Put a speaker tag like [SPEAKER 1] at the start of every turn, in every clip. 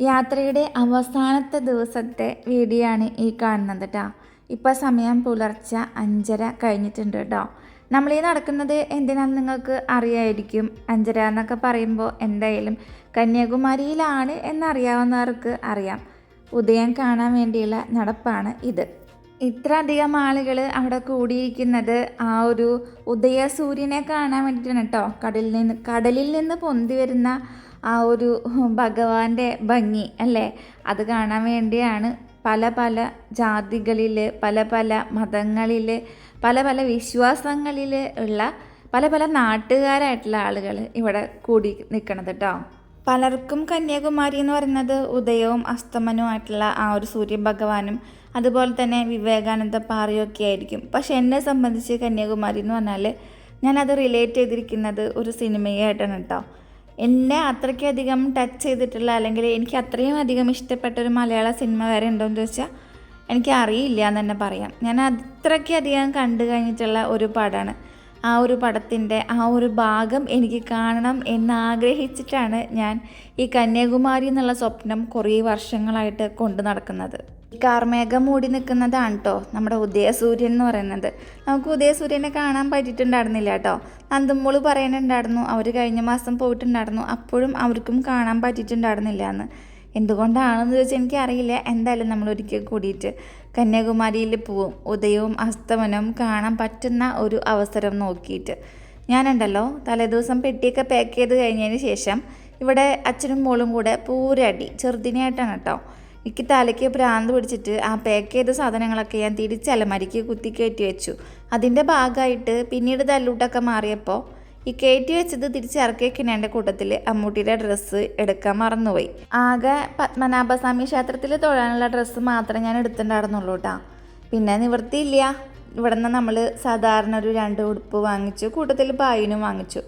[SPEAKER 1] യാത്രയുടെ അവസാനത്തെ ദിവസത്തെ വീഡിയോ ആണ് ഈ കാണുന്നത് കേട്ടോ ഇപ്പോൾ സമയം പുലർച്ച അഞ്ചര കഴിഞ്ഞിട്ടുണ്ട് കേട്ടോ നമ്മൾ ഈ നടക്കുന്നത് എന്തിനാണെന്ന് നിങ്ങൾക്ക് അറിയായിരിക്കും. അഞ്ചര എന്നൊക്കെ പറയുമ്പോൾ എന്തായാലും കന്യാകുമാരിയിലാണ് എന്നറിയാവുന്നവർക്ക് അറിയാം. ഉദയം കാണാൻ വേണ്ടിയുള്ള നടപ്പാണ് ഇത്. ഇത്ര അധികം ആളുകൾ അവിടെ കൂടിയിരിക്കുന്നത് ആ ഒരു ഉദയസൂര്യനെ കാണാൻ വേണ്ടിയിട്ടാണ് കേട്ടോ കടലിൽ നിന്ന് കടലിൽ നിന്ന് പൊന്തി വരുന്ന ആ ഒരു ഭഗവാന്റെ ഭംഗി അല്ലേ? അത് കാണാൻ വേണ്ടിയാണ് പല പല ജാതികളിൽ പല പല മതങ്ങളിൽ പല പല വിശ്വാസങ്ങളിൽ ഉള്ള പല പല നാട്ടുകാരായിട്ടുള്ള ആളുകൾ ഇവിടെ കൂടി നിൽക്കണത് കേട്ടോ പലർക്കും കന്യാകുമാരി എന്ന് പറയുന്നത് ഉദയവും അസ്തമനവുമായിട്ടുള്ള ആ ഒരു സൂര്യഭഗവാനും അതുപോലെ തന്നെ വിവേകാനന്ദ പാറയൊക്കെ ആയിരിക്കും. പക്ഷെ എന്നെ സംബന്ധിച്ച് കന്യാകുമാരി എന്ന് പറഞ്ഞാൽ ഞാനത് റിലേറ്റ് ചെയ്തിരിക്കുന്നത് ഒരു സിനിമയായിട്ടാണ് കേട്ടോ എന്നെ അത്രയ്ക്കധികം ടച്ച് ചെയ്തിട്ടുള്ള അല്ലെങ്കിൽ എനിക്ക് അത്രയും അധികം ഇഷ്ടപ്പെട്ട ഒരു മലയാള സിനിമ വരെ ഉണ്ടോ എന്ന് ചോദിച്ചാൽ എനിക്ക് അറിയില്ല എന്ന് തന്നെ പറയാം. ഞാൻ അത്രയ്ക്കധികം കണ്ടു കഴിഞ്ഞിട്ടുള്ള ഒരു പടമാണ്. ആ ഒരു പടത്തിന്റെ ആ ഒരു ഭാഗം എനിക്ക് കാണണം എന്നാഗ്രഹിച്ചിട്ടാണ് ഞാൻ ഈ കന്യാകുമാരി എന്നുള്ള സ്വപ്നം കുറേ വർഷങ്ങളായിട്ട് കൊണ്ടു നടക്കുന്നത്. കാർമേഘം മൂടി നിൽക്കുന്നതാണ് കേട്ടോ നമ്മുടെ ഉദയസൂര്യൻ എന്ന് പറയുന്നത്. നമുക്ക് ഉദയസൂര്യനെ കാണാൻ പറ്റിയിട്ടുണ്ടായിരുന്നില്ല കേട്ടോ നന്ദുമ്പോൾ പറയുന്നുണ്ടായിരുന്നു അവർ കഴിഞ്ഞ മാസം പോയിട്ടുണ്ടായിരുന്നു അപ്പോഴും അവർക്കും കാണാൻ പറ്റിയിട്ടുണ്ടായിരുന്നില്ല എന്ന്. എന്തുകൊണ്ടാണെന്ന് ചോദിച്ചാൽ എനിക്കറിയില്ല എന്തായാലും നമ്മൾ ഒരിക്കൽ കൂടിയിട്ട് കന്യാകുമാരിയിൽ പോവും ഉദയവും അസ്തമനവും കാണാൻ പറ്റുന്ന ഒരു അവസരം നോക്കിയിട്ട്. ഞാനുണ്ടല്ലോ തലേദിവസം പെട്ടിയൊക്കെ പാക്ക് ചെയ്ത് കഴിഞ്ഞതിന് ശേഷം ഇവിടെ അച്ഛനും മോളും കൂടെ പൂരടി ചെറുതിനായിട്ടാണ് കേട്ടോ എനിക്ക് തലയ്ക്ക് ഭ്രാന്ത് പിടിച്ചിട്ട് ആ പാക്ക് ചെയ്ത സാധനങ്ങളൊക്കെ ഞാൻ തിരിച്ച് അലമാരിക്ക് കുത്തി കയറ്റി വെച്ചു. അതിന്റെ ഭാഗമായിട്ട് പിന്നീട് തല്ലൂട്ടൊക്കെ മാറിയപ്പോൾ ഈ കയറ്റി വെച്ചത് തിരിച്ചിറക്കി എന്റെ കൂട്ടത്തിൽ അമ്മൂട്ടിയുടെ ഡ്രസ്സ് എടുക്കാൻ മറന്നുപോയി. ആകെ പത്മനാഭസ്വാമി ക്ഷേത്രത്തിൽ തൊഴാനുള്ള ഡ്രസ്സ് മാത്രമേ ഞാൻ എടുത്തിട്ടുണ്ടായിരുന്നുള്ളൂ കേട്ടോ പിന്നെ നിവൃത്തിയില്ല. ഇവിടെ നിന്ന് നമ്മൾ സാധാരണ ഒരു രണ്ട് ഉടുപ്പ് വാങ്ങിച്ചു കൂട്ടത്തിൽ പായിനും വാങ്ങിച്ചു.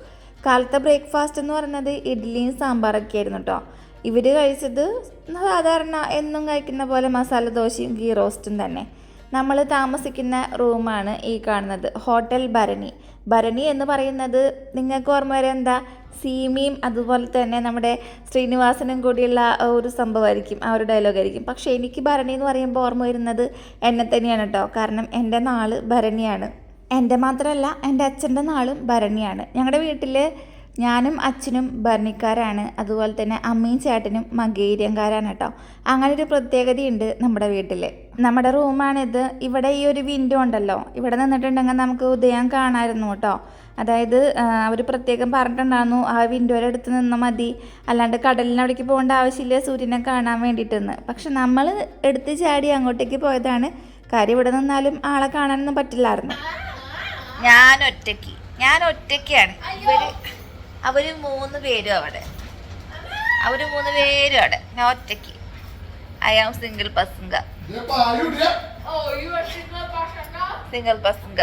[SPEAKER 1] കാലത്തെ ബ്രേക്ക്ഫാസ്റ്റ് എന്ന് പറയുന്നത് ഇഡ്ഡലിയും സാമ്പാറൊക്കെ ആയിരുന്നു കേട്ടോ ഇവർ കഴിച്ചത് സാധാരണ എന്നും കഴിക്കുന്ന പോലെ മസാല ദോശയും ഗീ റോസ്റ്റും തന്നെ. നമ്മൾ താമസിക്കുന്ന റൂമാണ് ഈ കാണുന്നത്. ഹോട്ടൽ ഭരണി. ഭരണി എന്ന് പറയുന്നത് നിങ്ങൾക്ക് ഓർമ്മ വരെ എന്താ? സീമിയും അതുപോലെ തന്നെ നമ്മുടെ ശ്രീനിവാസനും കൂടിയുള്ള ഒരു സംഭവമായിരിക്കും ആ ഒരു ഡയലോഗ് ആയിരിക്കും. പക്ഷേ എനിക്ക് ഭരണി എന്ന് പറയുമ്പോൾ ഓർമ്മ വരുന്നത് എന്നെ തന്നെയാണ് കേട്ടോ കാരണം എന്റെ നാൾ ഭരണിയാണ്. എന്റെ മാത്രമല്ല എന്റെ അച്ഛന്റെ നാളും ഭരണിയാണ്. ഞങ്ങളുടെ വീട്ടിൽ ഞാനും അച്ഛനും ഭരണിക്കാരാണ്. അതുപോലെ തന്നെ അമ്മയും ചേട്ടനും മകേരിയങ്കാരാണ് കേട്ടോ. അങ്ങനെ ഒരു പ്രത്യേകതയുണ്ട് നമ്മുടെ വീട്ടിൽ നമ്മുടെ റൂമാണിത്. ഇവിടെ ഈ ഒരു വിൻഡോ ഉണ്ടല്ലോ. ഇവിടെ നിന്നിട്ടുണ്ടെങ്കിൽ നമുക്ക് ഉദയം കാണാമായിരുന്നു കേട്ടോ. അതായത് അവർ പ്രത്യേകം പറഞ്ഞിട്ടുണ്ടായിരുന്നു ആ വിൻഡോയുടെ അടുത്ത് നിന്നാൽ മതി. അല്ലാണ്ട് കടലിന് അവിടേക്ക് പോകേണ്ട ആവശ്യമില്ല സൂര്യനെ കാണാൻ വേണ്ടിയിട്ടെന്ന്. പക്ഷെ നമ്മൾ എടുത്ത് ചാടി അങ്ങോട്ടേക്ക് പോയതാണ്. കാര്യം ഇവിടെ നിന്നാലും ആളെ കാണാനൊന്നും പറ്റില്ലായിരുന്നു. ഞാൻ ഒറ്റയ്ക്ക്. ഞാൻ ഒറ്റയ്ക്കാണ്. ഇവർ അവർ മൂന്ന് പേരും അവിടെ. അവർ മൂന്ന് പേരും അവിടെ. ഞാൻ ഒറ്റയ്ക്ക്. ഐ ആം സിംഗിൾ പസങ്ക? സിംഗിൾ പസങ്ക?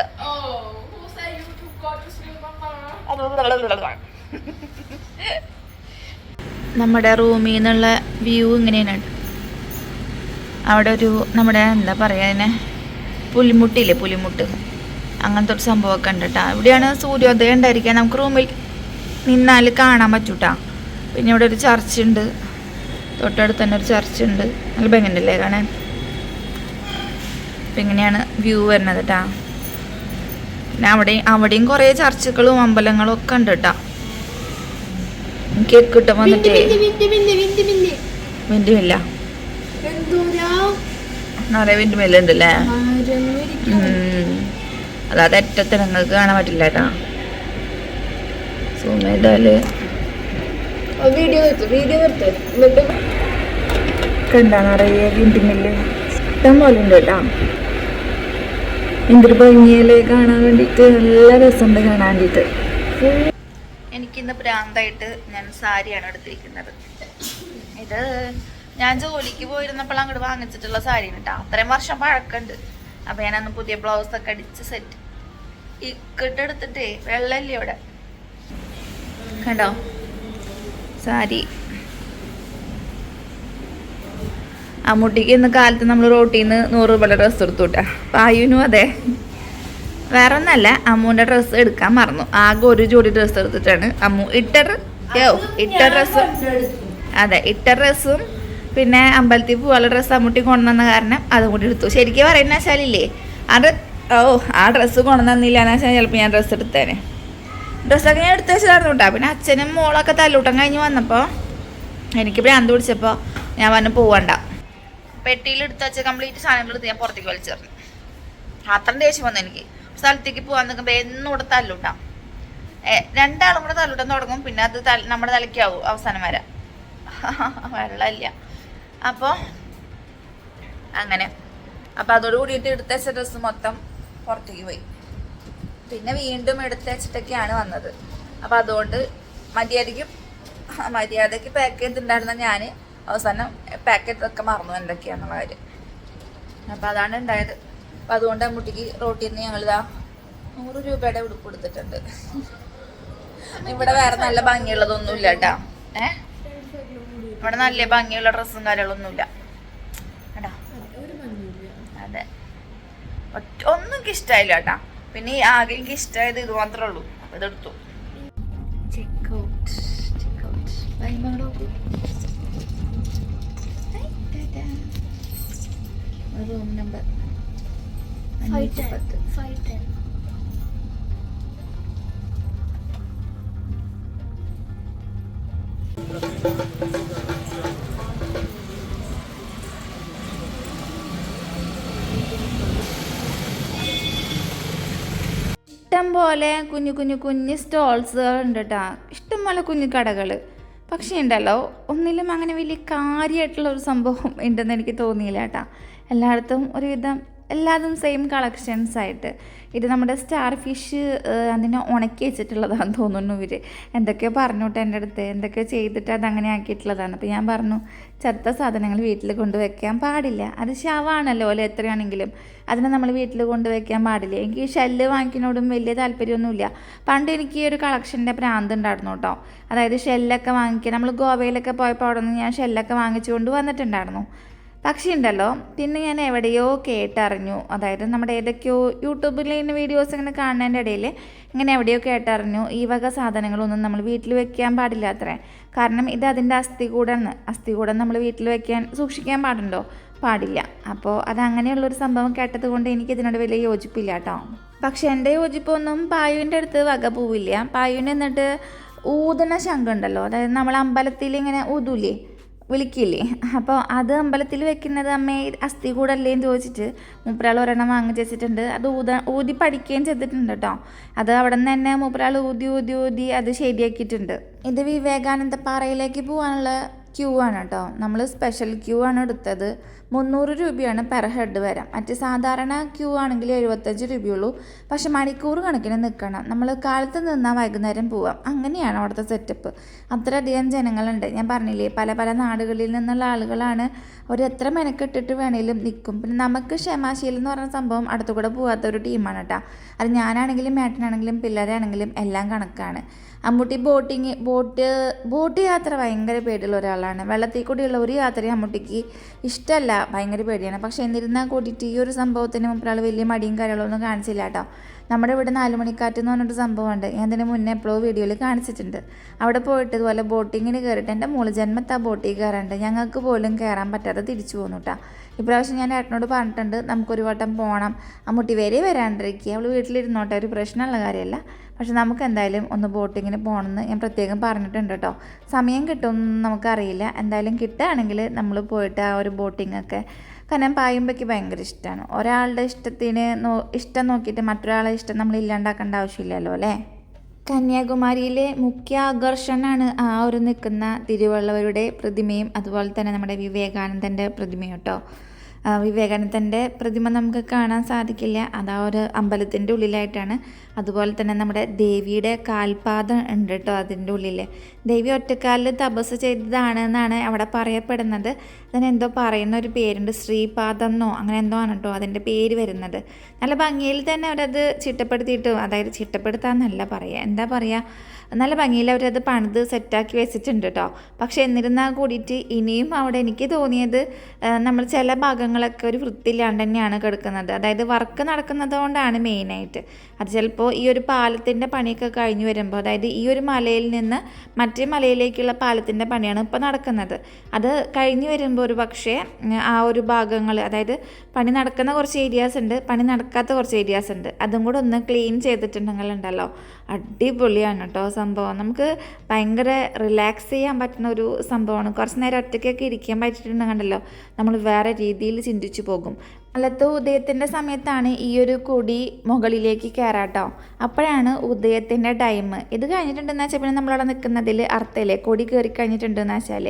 [SPEAKER 1] നമ്മുടെ റൂമിൽ നിന്നുള്ള വ്യൂ ഇങ്ങനെയാണ്. അവിടെ ഒരു നമ്മുടെ എന്താ പറയുക അതിനെ? പുലിമുട്ടില്ലേ പുലിമുട്ട്? അങ്ങനത്തെ ഒരു സംഭവമൊക്കെ ഉണ്ട് കേട്ടോ. ഇവിടെയാണ് സൂര്യോദയം ഉണ്ടായിരിക്കുക. നമുക്ക് റൂമിൽ നിന്നാൽ കാണാൻ പറ്റൂട്ടാ. പിന്നെ ഇവിടെ ഒരു ചർച്ച് ഉണ്ട് തൊട്ടടുത്ത് തന്നെ ഒരു ചർച്ച് ഉണ്ട് നല്ല ഭംഗിയുണ്ടല്ലേ കാണാൻ? അപ്പം ഇങ്ങനെയാണ് വ്യൂ വരുന്നത് കേട്ടാ പിന്നെ അവിടെ അവിടെയും കുറേ ചർച്ചുകളും അമ്പലങ്ങളും ഒക്കെ ഉണ്ട് കേട്ടാ കേക്ക് കിട്ടും വന്നിട്ടേ. വിൻഡുമില്ല നിറയെ വിൻഡുമില്ല ഉണ്ടല്ലേ. അതായത് അറ്റത്ത് നിങ്ങൾക്ക് കാണാൻ പറ്റില്ല കേട്ടാ
[SPEAKER 2] വീഡിയോ വീഡിയോ നിർത്ത് എന്നിട്ട്
[SPEAKER 1] കണ്ടാ നിറയെ വിൻഡുമില്ല് ഇഷ്ടം പോലെ ഉണ്ട് കേട്ടാ. എന്തൊരു ഭംഗിയല്ലേ കാണാൻ വേണ്ടിയിട്ട്. നല്ല രസമുണ്ട് കാണാൻ വേണ്ടിയിട്ട്. എനിക്കിന്ന് പ്രാന്തായിട്ട് ഞാൻ സാരിയാണ് എടുത്തിരിക്കുന്നത്. ഇത് ഞാൻ ജോലിക്ക് പോയിരുന്നപ്പോൾ അങ്ങോട്ട് വാങ്ങിച്ചിട്ടുള്ള സാരിയാണ് കേട്ടോ. അത്രയും വർഷം പഴക്കമുണ്ട്. അപ്പൊ ഞാനന്ന് പുതിയ ബ്ലൗസ് ഒക്കെ അടിച്ച് സെറ്റ് ഇക്കിട്ടെടുത്തിട്ടേ വെള്ളല്ലേ ഇവിടെ കണ്ടോ? സാരി. അമ്മൂട്ടിക്ക് ഇന്ന് കാലത്ത് നമ്മൾ റോട്ടിൽ നിന്ന് നൂറ് രൂപയുടെ ഡ്രസ്സ് എടുത്തു വിട്ടാ പായുനും അതെ. വേറെ ഒന്നല്ല അമ്മൂന്റെ ഡ്രസ്സ് എടുക്കാൻ മറന്നു. ആകെ ഒരു ജോഡി ഡ്രസ്സ് എടുത്തിട്ടാണ് അമ്മു ഇട്ടർ ഇട്ട ഡ്രസ്സും അതെ ഇട്ട ഡ്രസ്സും പിന്നെ അമ്പലത്തിൽ പോകാനുള്ള ഡ്രസ്സ് അമ്മൂട്ടി കൊണ്ടുവന്ന കാരണം അതും കൂടി എടുത്തു. ശരിക്കും പറയുന്ന വെച്ചാലില്ലേ അത് ഓ ആ ഡ്രസ്സ് കൊണ്ടുവന്നില്ല എന്ന് വെച്ചാൽ ചിലപ്പോൾ ഞാൻ ഡ്രസ്സ് എടുത്തേനെ. ഡ്രസ്സൊക്കെ ഞാൻ എടുത്ത് വെച്ചതായിരുന്നു കേട്ടോ പിന്നെ അച്ഛനും മോളൊക്കെ തല്ലൂട്ടം കഴിഞ്ഞ് വന്നപ്പോൾ എനിക്ക് ഭ്രാന്ത് പിടിച്ചപ്പോൾ ഞാൻ പറഞ്ഞു പോവണ്ട. പെട്ടിയിൽ എടുത്ത് വെച്ച കംപ്ലീറ്റ് സാധനങ്ങൾ എടുത്ത് ഞാൻ പുറത്തേക്ക് വലിച്ചെറിഞ്ഞു. അത്രയും ദേഷ്യം വന്നു എനിക്ക്. സ്ഥലത്തേക്ക് പോകാൻ നിൽക്കുമ്പോൾ എന്നും ഇവിടെ തല്ലൂട്ടാം. രണ്ടാളും കൂടെ തല്ലൂട്ടം തുടങ്ങും. പിന്നെ അത് നമ്മുടെ തലയ്ക്കാവും അവസാനം വരാം വെള്ളമില്ല. അപ്പോൾ അങ്ങനെ. അപ്പോൾ അതോട് കൂടിയിട്ട് എടുത്ത ഡ്രസ്സ് മൊത്തം പുറത്തേക്ക് പോയി. പിന്നെ വീണ്ടും എടുത്ത് വെച്ചിട്ടൊക്കെയാണ് വന്നത്. അപ്പം അതുകൊണ്ട് മര്യാദയ്ക്ക് മര്യാദയ്ക്ക് പാക്ക് ചെയ്തിട്ടുണ്ടായിരുന്ന ഞാൻ അവസാനം പാക്കറ്റൊക്കെ മറന്നു എന്തൊക്കെയാണെന്നുള്ള കാര്യം. അപ്പം അതാണ് ഉണ്ടായത്. അപ്പം അതുകൊണ്ട് അമ്മൂട്ടിക്ക് റോട്ടിൽ നിന്ന് ഞങ്ങളിതാ നൂറ് രൂപയുടെ ഉടുപ്പ് കൊടുത്തിട്ടുണ്ട് ഇവിടെ വേറെ നല്ല ഭംഗിയുള്ളതൊന്നും ഇല്ല കേട്ടാ. ഏ? ഇവിടെ നല്ല ഭംഗിയുള്ള ഡ്രസ്സും കാര്യങ്ങളൊന്നും ഇല്ല കേട്ടാ അതെ. ഒന്നും ഇഷ്ടമായില്ല കേട്ടാ. പിന്നെ ആകെ എനിക്ക് ഇഷ്ടമായത് ഇത് മാത്രമേ ഉള്ളൂ. അപ്പൊ ഇതെടുത്തു റൂം നമ്പർ ഇഷ്ടം പോലെ കുഞ്ഞു കുഞ്ഞു കുഞ്ഞു സ്റ്റോൾസുകൾ ഉണ്ട് കേട്ടോ ഇഷ്ടം പോലെ കുഞ്ഞു കടകൾ പക്ഷേ ഉണ്ടല്ലോ ഒന്നിലും അങ്ങനെ വലിയ കാര്യമായിട്ടുള്ള ഒരു സംഭവം ഉണ്ടെന്ന് എനിക്ക് തോന്നിയില്ല കേട്ടോ എല്ലായിടത്തും ഒരുവിധം എല്ലാതും സെയിം കളക്ഷൻസ് ആയിട്ട്. ഇത് നമ്മുടെ സ്റ്റാർ ഫിഷ് അതിനെ ഉണക്കി വെച്ചിട്ടുള്ളതാണെന്ന് തോന്നുന്നു ഇവർ എന്തൊക്കെയോ പറഞ്ഞോട്ടെ എന്റെ അടുത്ത്. എന്തൊക്കെയോ ചെയ്തിട്ട് അത് അങ്ങനെ ആക്കിയിട്ടുള്ളതാണ്. അപ്പോൾ ഞാൻ പറഞ്ഞു ചത്ത സാധനങ്ങൾ വീട്ടിൽ കൊണ്ടുവയ്ക്കാൻ പാടില്ല. അത് ശവമാണല്ലോ അല്ലെ എത്രയാണെങ്കിലും. അതിനെ നമ്മൾ വീട്ടിൽ കൊണ്ടുവയ്ക്കാൻ പാടില്ല. എനിക്ക് ഈ ഷെല്ല് വാങ്ങിക്കുന്നതിനോടും വലിയ താല്പര്യമൊന്നുമില്ല. പണ്ട് എനിക്ക് ഈ ഒരു കളക്ഷന്റെ ഭ്രാന്ത് ഉണ്ടായിരുന്നു കേട്ടോ. അതായത് ഷെല്ലൊക്കെ വാങ്ങിക്കുക നമ്മൾ ഗോവയിലൊക്കെ പോയപ്പോൾ അവിടെ നിന്ന് ഞാൻ ഷെല്ലൊക്കെ വാങ്ങിച്ചുകൊണ്ട് വന്നിട്ടുണ്ടായിരുന്നു. പക്ഷേ ഉണ്ടല്ലോ പിന്നെ ഞാൻ എവിടെയോ കേട്ടറിഞ്ഞു. അതായത് നമ്മുടെ ഏതൊക്കെയോ യൂട്യൂബിൽ ഇങ്ങനെ വീഡിയോസ് ഇങ്ങനെ കാണുന്നതിന്റെ ഇടയിൽ ഇങ്ങനെ എവിടെയോ കേട്ടറിഞ്ഞു. ഈ വക സാധനങ്ങളൊന്നും നമ്മൾ വീട്ടിൽ വെക്കാൻ പാടില്ല അത്രേ. കാരണം ഇത് അതിന്റെ അസ്ഥികൂടാണ് അസ്ഥികൂടം നമ്മൾ വീട്ടിൽ വെക്കാൻ സൂക്ഷിക്കാൻ പാടുണ്ടോ? പാടില്ല. അപ്പോൾ അതങ്ങനെയുള്ളൊരു സംഭവം കേട്ടത് കൊണ്ട് എനിക്ക് ഇതിനോട് വലിയ യോജിപ്പില്ല കേട്ടോ. പക്ഷെ എന്റെ യോജിപ്പൊന്നും പായുവിന്റെ അടുത്ത് വക പോവില്ല. പായുവിന് എന്നിട്ട് ഊതണ ശംഖുണ്ടല്ലോ. അതായത് നമ്മൾ അമ്പലത്തിൽ ഇങ്ങനെ ഊതൂലേ? വിളിക്കില്ലേ? അപ്പോൾ അത് അമ്പലത്തിൽ വെക്കുന്നത് അമ്മയെ അസ്ഥി കൂടല്ലേ എന്ന് ചോദിച്ചിട്ട് മൂപ്പരാൾ ഒരെണ്ണം വാങ്ങിച്ച് വെച്ചിട്ടുണ്ട് അത് ഊത ഊതി പഠിക്കുകയും ചെയ്തിട്ടുണ്ട് കേട്ടോ അത് അവിടെ നിന്ന് തന്നെ മൂപ്പരാൾ ഊതി ഊതി ഊതി അത് ശരിയാക്കിയിട്ടുണ്ട്. ഇത് വിവേകാനന്ദ പാറയിലേക്ക് പോകാനുള്ള ക്യൂ ആണ് കേട്ടോ നമ്മൾ സ്പെഷ്യൽ ക്യൂ ആണ് എടുത്തത്. മുന്നൂറ് രൂപയാണ് പെർ ഹെഡ് വരാം. മറ്റ് സാധാരണ ക്യൂ ആണെങ്കിൽ എഴുപത്തഞ്ച് രൂപയുള്ളൂ. പക്ഷെ മണിക്കൂർ കണക്കിന് നിൽക്കണം. നമ്മൾ കാലത്ത് നിന്നാൽ വൈകുന്നേരം പോവാം. അങ്ങനെയാണ് അവിടുത്തെ സെറ്റപ്പ് അത്രയധികം ജനങ്ങളുണ്ട്. ഞാൻ പറഞ്ഞില്ലേ പല പല നാടുകളിൽ നിന്നുള്ള ആളുകളാണ്. അവർ എത്ര മെനക്കെട്ടിട്ട് വേണേലും നിൽക്കും. പിന്നെ നമുക്ക് ക്ഷമാശീലം എന്ന് പറഞ്ഞ സംഭവം അടുത്തുകൂടെ പോകാത്ത ഒരു ടീമാണ് കേട്ടോ അത് ഞാനാണെങ്കിലും മേട്ടനാണെങ്കിലും പിള്ളേരാണെങ്കിലും എല്ലാം കണക്കാണ്. അമ്മൂട്ടി ബോട്ടിങ് ബോട്ട് ബോട്ട് യാത്ര ഭയങ്കര പേടിയുള്ള ഒരാളാണ്. വെള്ളത്തിൽ കൂടിയുള്ള ഒരു യാത്രയും അമ്മൂട്ടിക്ക് ഇഷ്ടമല്ല. ഭയങ്കര പേടിയാണ്. പക്ഷേ എന്നിരുന്നാൽ കൂടിയിട്ട് ഈ ഒരു സംഭവത്തിന് മുമ്പിൽ വലിയ മടിയും കാര്യങ്ങളൊന്നും കാണിച്ചില്ല കേട്ടോ. നമ്മുടെ ഇവിടെ നാല് മണിക്കാറ്റ് എന്ന് പറഞ്ഞൊരു സംഭവമുണ്ട്. ഞാൻ ഇതിന് മുന്നേ എപ്പോഴോ വീഡിയോയിൽ കാണിച്ചിട്ടുണ്ട്. അവിടെ പോയിട്ട് ഇതുപോലെ ബോട്ടിങ്ങിന് കയറിയിട്ട് എന്റെ മോൾ ജന്മത്ത് ആ ബോട്ടിൽ കയറാണ്ട് ഞങ്ങൾക്ക് പോലും കയറാൻ പറ്റാതെ തിരിച്ചു പോന്നു കേട്ടോ. ഇപ്രാവശ്യം ഞാൻ ഏട്ടനോട് പറഞ്ഞിട്ടുണ്ട് നമുക്കൊരു വട്ടം പോകണം അമ്മൂട്ടി വരെ വരാണ്ടിരിക്കുക. അവൾ വീട്ടിലിരുന്നോട്ടെ ഒരു പ്രശ്നമുള്ള കാര്യമല്ല. പക്ഷെ നമുക്ക് എന്തായാലും ഒന്ന് ബോട്ടിങ്ങിന് പോകണമെന്ന് ഞാൻ പ്രത്യേകം പറഞ്ഞിട്ടുണ്ട് കേട്ടോ. സമയം കിട്ടുമെന്ന് നമുക്കറിയില്ല. എന്തായാലും കിട്ടുകയാണെങ്കിൽ നമ്മൾ പോയിട്ട് ആ ഒരു ബോട്ടിങ്ങൊക്കെ കാരണം പായുമ്പയ്ക്ക് ഭയങ്കര ഇഷ്ടമാണ്. ഒരാളുടെ ഇഷ്ടത്തിന് നോ ഇഷ്ടം നോക്കിയിട്ട് മറ്റൊരാളെ ഇഷ്ടം നമ്മൾ ഇല്ലാണ്ടാക്കേണ്ട ആവശ്യമില്ലല്ലോ അല്ലേ? കന്യാകുമാരിയിലെ മുഖ്യ ആകർഷണമാണ് ആ ഒരു നിൽക്കുന്ന തിരുവള്ളവരുടെ പ്രതിമയും അതുപോലെ തന്നെ നമ്മുടെ വിവേകാനന്ദന്റെ പ്രതിമയും കേട്ടോ. വിവേകാനന്ദന്റെ പ്രതിമ നമുക്ക് കാണാൻ സാധിക്കില്ല. അത് ആ ഒരു അമ്പലത്തിന്റെ ഉള്ളിലായിട്ടാണ്. അതുപോലെ തന്നെ നമ്മുടെ ദേവിയുടെ കാൽപാദം ഉണ്ട് കേട്ടോ അതിന്റെ ഉള്ളിൽ ദേവി ഒറ്റക്കാലിൽ തപസ് ചെയ്തതാണ് എന്നാണ് അവിടെ പറയപ്പെടുന്നത്. അതിന് എന്തോ പറയുന്ന ഒരു പേരുണ്ട് ശ്രീപാദം എന്നോ അങ്ങനെ എന്തോ ആണ് കേട്ടോ അതിന്റെ പേര് വരുന്നത്. നല്ല ഭംഗിയിൽ തന്നെ അവരത് ചിട്ടപ്പെടുത്തിയിട്ട് അതായത് ചിട്ടപ്പെടുത്താന്നല്ല പറയുക എന്താ പറയുക നല്ല ഭംഗിയിൽ അവരത് പണിത് സെറ്റാക്കി വെച്ചിട്ടുണ്ട് കേട്ടോ പക്ഷെ എന്നിരുന്നാൽ കൂടിയിട്ട് ഇനിയും അവിടെ എനിക്ക് തോന്നിയത് നമ്മൾ ചില ഭാഗങ്ങളൊക്കെ ഒരു വൃത്തിയില്ലാണ്ട് തന്നെയാണ് കിടക്കുന്നത്. അതായത് വർക്ക് നടക്കുന്നത് കൊണ്ടാണ് മെയിനായിട്ട് അത് ചിലപ്പോൾ ഈ ഒരു പാലത്തിന്റെ പണിയൊക്കെ കഴിഞ്ഞു വരുമ്പോൾ അതായത് ഈ ഒരു മലയിൽ നിന്ന് മറ്റേ മലയിലേക്കുള്ള പാലത്തിന്റെ പണിയാണ് ഇപ്പോൾ നടക്കുന്നത്. അത് കഴിഞ്ഞു വരുമ്പോൾ ഒരു പക്ഷേ ആ ഒരു ഭാഗങ്ങൾ അതായത് പണി നടക്കുന്ന കുറച്ച് ഏരിയാസ് ഉണ്ട് പണി നടക്കാത്ത കുറച്ച് ഏരിയാസ് ഉണ്ട്. അതും കൂടെ ഒന്ന് ക്ലീൻ ചെയ്തിട്ടുണ്ടെങ്കിൽ ഉണ്ടല്ലോ. അടിപൊളിയാണ് കേട്ടോ സംഭവം. നമുക്ക് ഭയങ്കര റിലാക്സ് ചെയ്യാൻ പറ്റുന്ന ഒരു സംഭവമാണ്. കുറച്ച് നേരം ഒറ്റയ്ക്കൊക്കെ ഇരിക്കാൻ പറ്റിയിട്ടുണ്ടെങ്കിൽ കണ്ടല്ലോ നമ്മൾ വേറെ രീതിയിൽ ചിന്തിച്ചു പോകും. അല്ലത്തെ ഉദയത്തിന്റെ സമയത്താണ് ഈ ഒരു കൊടി മുകളിലേക്ക് കയറാട്ടോ അപ്പോഴാണ് ഉദയത്തിന്റെ ടൈം ഇത് കഴിഞ്ഞിട്ടുണ്ടെന്ന് വെച്ചാൽ പിന്നെ നമ്മളവിടെ നിൽക്കുന്നതിൽ അർത്ഥമില്ലേ കൊടി കയറി കഴിഞ്ഞിട്ടുണ്ടെന്ന് വെച്ചാൽ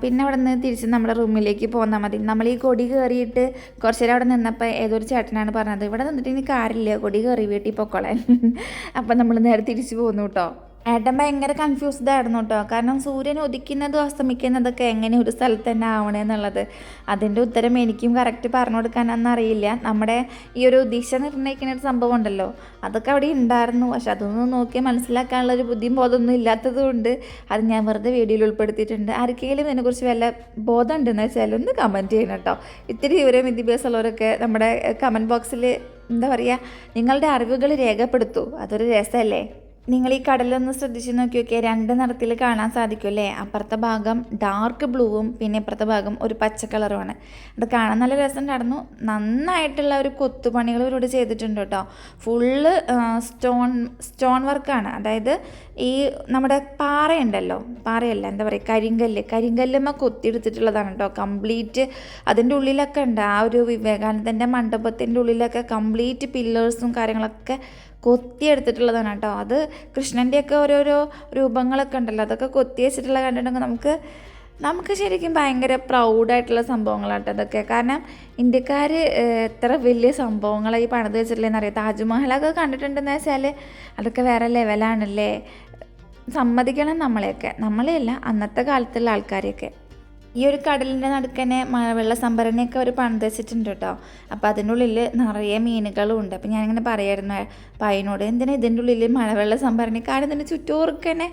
[SPEAKER 1] പിന്നെ അവിടെ നിന്ന് തിരിച്ച് നമ്മുടെ റൂമിലേക്ക് പോന്നാൽ മതി. നമ്മൾ ഈ കൊടി കയറിയിട്ട് കുറച്ച് നേരം അവിടെ നിന്നപ്പോൾ ഏതൊരു ചേട്ടനാണ് പറഞ്ഞത് ഇവിടെ നിന്നിട്ട് ഇനി കാറില്ല കൊടി കയറി വീട്ടിൽ പൊക്കോളാൻ. അപ്പം നമ്മൾ നേരെ തിരിച്ച് പോന്നു കേട്ടോ. ഏട്ടൻ ഭയങ്കര കൺഫ്യൂസ്ഡ് ആയിരുന്നു കേട്ടോ കാരണം സൂര്യൻ ഉദിക്കുന്നതും അസ്തമിക്കുന്നതൊക്കെ എങ്ങനെ ഒരു സ്ഥലത്ത് തന്നെ ആവണേ എന്നുള്ളത്. അതിന്റെ ഉത്തരം എനിക്കും കറക്റ്റ് പറഞ്ഞു കൊടുക്കാനൊന്നും അറിയില്ല. നമ്മുടെ ഈ ഒരു ദിശ നിർണയിക്കുന്ന ഒരു സംഭവം ഉണ്ടല്ലോ. അതൊക്കെ അവിടെ ഉണ്ടായിരുന്നു പക്ഷെ അതൊന്നും നോക്കി മനസ്സിലാക്കാനുള്ള ഒരു ബുദ്ധിയും ബോധമൊന്നും ഇല്ലാത്തത് കൊണ്ട് അത് ഞാൻ വെറുതെ വീഡിയോയിൽ ഉൾപ്പെടുത്തിയിട്ടുണ്ട്. ആർക്കെങ്കിലും ഇതിനെക്കുറിച്ച് വല്ല ബോധം ഉണ്ടെന്ന് വെച്ചാൽ ഒന്ന് കമന്റ് ചെയ്യണം കേട്ടോ ഇത്തിരി വിവരം വിദ്യാഭ്യാസമുള്ളവരൊക്കെ നമ്മുടെ കമന്റ് ബോക്സിൽ എന്താ പറയുക നിങ്ങളുടെ അറിവുകൾ രേഖപ്പെടുത്തൂ. അതൊരു രസമല്ലേ നിങ്ങൾ ഈ കടലൊന്ന് ശ്രദ്ധിച്ച് നോക്കിയൊക്കെ രണ്ട് നിറത്തിൽ കാണാൻ സാധിക്കും അല്ലേ അപ്പുറത്തെ ഭാഗം ഡാർക്ക് ബ്ലൂവും പിന്നെ ഇപ്പുറത്തെ ഭാഗം ഒരു പച്ച കളറുമാണ് അത് കാണാൻ നല്ല രസം നടന്നു. നന്നായിട്ടുള്ള ഒരു കൊത്തുപണികൾ ഇവരോട് ചെയ്തിട്ടുണ്ട് കേട്ടോ. ഫുള്ള് സ്റ്റോൺ സ്റ്റോൺ വർക്കാണ് അതായത് ഈ നമ്മുടെ പാറയുണ്ടല്ലോ. പാറയല്ല എന്താ പറയുക കരിങ്കല്ല്. കരിങ്കല്ലുമ്മ കൊത്തിയെടുത്തിട്ടുള്ളതാണ് കേട്ടോ. കംപ്ലീറ്റ് അതിന്റെ ഉള്ളിലൊക്കെ ഉണ്ട്. ആ ഒരു വിവേകാനന്ദന്റെ മണ്ഡപത്തിന്റെ ഉള്ളിലൊക്കെ കംപ്ലീറ്റ് പില്ലേഴ്സും കാര്യങ്ങളൊക്കെ കൊത്തിയെടുത്തിട്ടുള്ളതാണ് കേട്ടോ. അത് കൃഷ്ണന്റെയൊക്കെ ഓരോരോ രൂപങ്ങളൊക്കെ ഉണ്ടല്ലോ. അതൊക്കെ കൊത്തി വെച്ചിട്ടുള്ള കണ്ടിട്ടുണ്ടെങ്കിൽ നമുക്ക് നമുക്ക് ശരിക്കും ഭയങ്കര പ്രൗഡായിട്ടുള്ള സംഭവങ്ങളാട്ടോ അതൊക്കെ കാരണം ഇന്ത്യക്കാർ എത്ര വലിയ സംഭവങ്ങളായി പണിത് വെച്ചിട്ടില്ലെന്ന് അറിയാം? താജ്മഹലൊക്കെ കണ്ടിട്ടുണ്ടെന്ന് വെച്ചാൽ അതൊക്കെ വേറെ ലെവലാണല്ലേ സമ്മതിക്കണം നമ്മളെയൊക്കെ. നമ്മളെയല്ല അന്നത്തെ കാലത്തുള്ള ആൾക്കാരെയൊക്കെ. ഈ ഒരു കടലിന്റെ നടുക്കനെ മഴവെള്ള സംഭരണിയൊക്കെ അവർ പണിത് വെച്ചിട്ടുണ്ട് കേട്ടോ. അപ്പോൾ അതിന്റെ ഉള്ളിൽ നിറയെ മീനുകളും ഉണ്ട്. അപ്പോൾ ഞാനിങ്ങനെ പറയായിരുന്നു പയ്യനോട് എന്തിനാ ഇതിന്റെ ഉള്ളിൽ മഴവെള്ള സംഭരണി? കാരണം ഇതിന്റെ ചുറ്റോറുക്കനെ